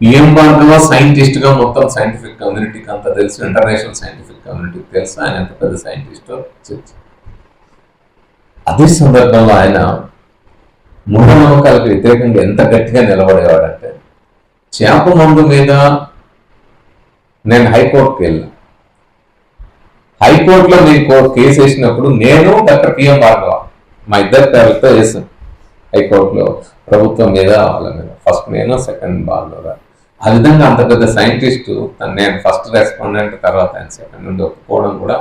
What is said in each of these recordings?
PM Bhargava సైంటిస్ట్గా మొత్తం scientific కమ్యూనిటీకి అంత తెలుసు. ఇంటర్నేషనల్ సైంటిఫిక్ కమ్యూనిటీకి తెలుసు. ఆయన ఎంత పెద్ద సైంటిస్ట్ అదే సందర్భంలో ఆయన మూఢనమ్మకాలకు వ్యతిరేకంగా ఎంత గట్టిగా నిలబడేవాడంటే చేప మందు మీద నేను హైకోర్టుకి వెళ్ళాను హైకోర్టులో నేను కోర్టు కేసు వేసినప్పుడు నేను డాక్టర్ పిఎం భార్గవ మా ఇద్దరు పేర్లతో వేసాను హైకోర్టులో ప్రభుత్వం మీద వాళ్ళ మీద. ఫస్ట్ నేను సెకండ్ బాల్లో ఆ విధంగా అంత పెద్ద సైంటిస్ట్ నేను ఫస్ట్ రెస్పాండెంట్ తర్వాత ఆయన సెకండ్ నుండి ఒప్పుకోవడం కూడా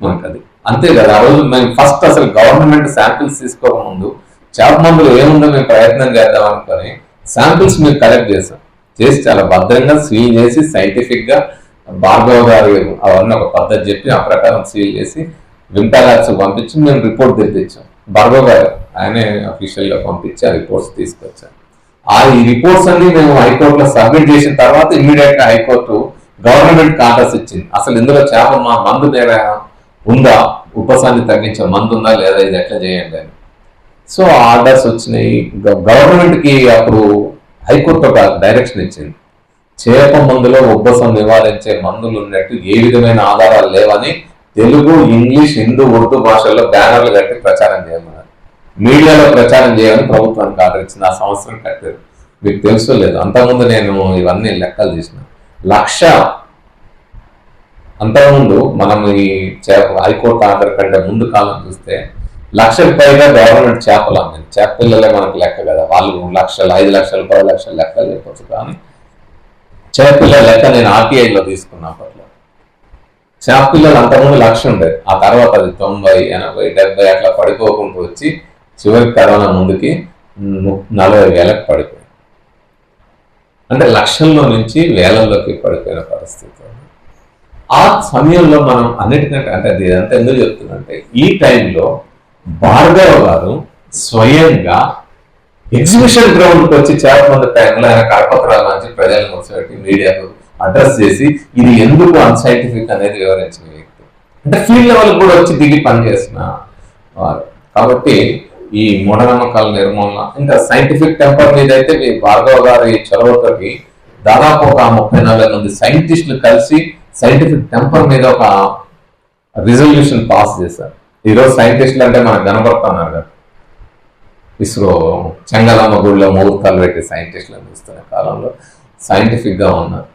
మనకు అది. అంతే కదా ఆ రోజు మేము ఫస్ట్ అసలు గవర్నమెంట్ శాంపిల్స్ తీసుకోకముందు చేప మందులు ఏముందో మేము ప్రయత్నం చేద్దాం అనుకొని శాంపిల్స్ మేము కలెక్ట్ చేసాం. చేసి చాలా భద్రంగా సీల్ చేసి సైంటిఫిక్గా భార్గవ గారు అవన్నీ ఒక పద్ధతి చెప్పి ఆ ప్రకారం సీల్ చేసి వింటా పంపించి మేము రిపోర్ట్ తెప్పించాం. భార్గవ గారు ఆయనే అఫీషియల్గా పంపించి ఆ రిపోర్ట్స్ తీసుకొచ్చాం ఆ ఈ రిపోర్ట్స్ అన్ని మేము హైకోర్టులో సబ్మిట్ చేసిన తర్వాత ఇమీడియట్గా హైకోర్టు గవర్నమెంట్ ఆర్డర్స్ ఇచ్చింది. అసలు ఇందులో చేప మా మందు నేర ఉందా? ఉపశాన్ని తగ్గించే మందు ఉందా? లేదా ఇది ఎట్లా చేయండి అని. సో ఆర్డర్స్ వచ్చినాయి. గవర్నమెంట్కి అప్పుడు హైకోర్టు ఒక డైరెక్షన్ ఇచ్చింది. చేప మందులో ఉబ్బసం నివారించే మందులు ఉన్నట్టు ఏ విధమైన ఆధారాలు లేవని తెలుగు ఇంగ్లీష్ హిందూ ఉర్దూ భాషల్లో బ్యానర్లు కట్టి ప్రచారం చేయమన్నారు. మీడియాలో ప్రచారం చేయాలని ప్రభుత్వానికి ఆర్డర్ ఇచ్చింది ఆ సంవత్సరం కట్టారు మీకు తెలుసో లేదు అంతకుముందు నేను ఇవన్నీ లెక్కలు చేసిన. లక్ష అంతకుముందు మనం ఈ చేప హైకోర్టు ఆర్డర్ కంటే ముందు కాలం చూస్తే లక్షకు పైగా గవర్నమెంట్ చేపలు అమ్మింది. చేప పిల్లలే మనకు లెక్క కదా. వాళ్ళు లక్షలు ఐదు లక్షలు పది లక్షలు లెక్కలు చెప్పచ్చు కానీ చేప పిల్లల లెక్క నేను ఆర్టీఐలో తీసుకున్నా అప్పట్లో. చేప పిల్లలు అంతకుముందు లక్ష ఉండేది ఆ తర్వాత అది తొంభై ఎనభై డెబ్బై అట్లా పడిపోకుండా వచ్చి చివరికి కరోనా ముందుకి నలభై వేలకు పడిపోయింది. అంటే లక్షల్లో నుంచి వేలల్లోకి పడిపోయిన పరిస్థితి ఆ సమయంలో మనం అన్నిటికంటే అంటే అది ఎందుకు చెప్తుందంటే ఈ టైంలో భార్గవ గారు స్వయంగా ఎగ్జిబిషన్ గ్రౌండ్కి వచ్చి చేపమంది టైంలో ఆయన కరపత్రాలు నుంచి ప్రజలను కూర్చోబెట్టి మీడియాకు అడ్రస్ చేసి ఇది ఎందుకు అన్సైంటిఫిక్ అనేది వివరించిన వ్యక్తి. అంటే ఫీల్డ్ లెవెల్ కూడా వచ్చి దిగి పనిచేసిన వారు. కాబట్టి ఈ మూఢనమ్మకాల నిర్మూలన ఇంకా సైంటిఫిక్ టెంపర్ మీద అయితే ఈ భార్గవ గారి చొరవతోటి దాదాపు ఒక ముప్పై నలభై మంది సైంటిస్టులు కలిసి సైంటిఫిక్ టెంపర్ మీద ఒక రిజల్యూషన్ పాస్ చేశారు. ఈరోజు సైంటిస్టులు అంటే మనకు కనబడుతున్నారు కదా. ఇస్రో చెంగలమ్మ గుడిలో ముహూర్తాలు పెట్టి సైంటిస్టులను చూస్తున్న కాలంలో సైంటిఫిక్గా ఉన్నారు.